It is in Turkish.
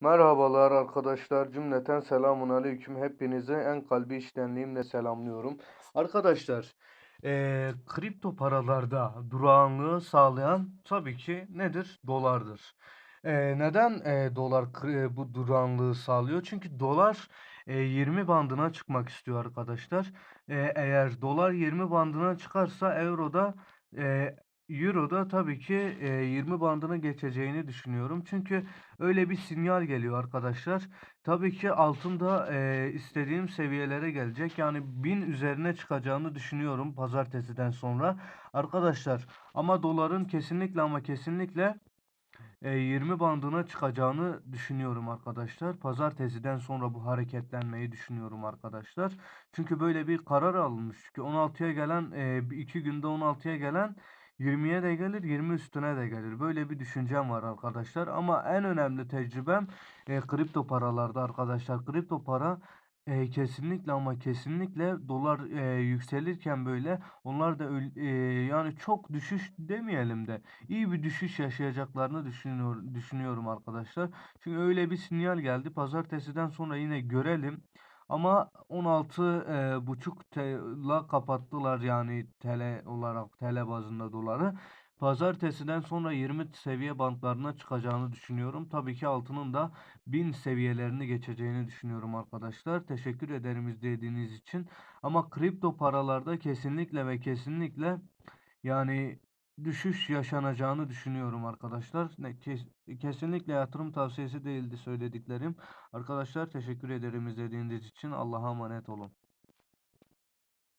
Merhabalar arkadaşlar cümleten selamun aleyküm hepinizi en kalbi içtenliğimle selamlıyorum. Arkadaşlar eee, kripto paralarda durağanlığı sağlayan tabii ki nedir? Dolardır. Eee, neden eee, dolar kri- bu durağanlığı sağlıyor? Çünkü dolar eee, 20 bandına çıkmak istiyor arkadaşlar. Eee, eğer dolar 20 bandına çıkarsa euroda eee Euro'da tabii ki eee, 20 bandını geçeceğini düşünüyorum. Çünkü öyle bir sinyal geliyor arkadaşlar. Tabii ki altında eee, istediğim seviyelere gelecek. Yani 1000 üzerine çıkacağını düşünüyorum pazartesiden sonra. Arkadaşlar ama doların kesinlikle ama kesinlikle eee, 20 bandına çıkacağını düşünüyorum arkadaşlar. Pazartesiden sonra bu hareketlenmeyi düşünüyorum arkadaşlar. Çünkü böyle bir karar alınmış. Çünkü 16'ya gelen, eee, 2 günde 16'ya gelen 20'ye de gelir, 20 üstüne de gelir. Böyle bir düşüncem var arkadaşlar. Ama en önemli tecrübem eee, kripto paralarda arkadaşlar. Kripto para eee, kesinlikle ama kesinlikle dolar eee, yükselirken böyle onlar da eee, yani çok düşüş demeyelim de iyi bir düşüş yaşayacaklarını düşünüyor, düşünüyorum arkadaşlar. Çünkü öyle bir sinyal geldi. Pazartesiden sonra yine görelim. Ama 16 eee, buçuk TL'la kapattılar yani TL olarak TL bazında doları. Pazartesiden sonra 20 seviye bantlarına çıkacağını düşünüyorum. Tabii ki altının da 1000 seviyelerini geçeceğini düşünüyorum arkadaşlar. Teşekkür ederim izlediğiniz için. Ama kripto paralarda kesinlikle ve kesinlikle yani düşüş yaşanacağını düşünüyorum arkadaşlar. Ne, kes- kesinlikle yatırım tavsiyesi değildi söylediklerim. Arkadaşlar teşekkür ederim izlediğiniz için. Allah'a emanet olun.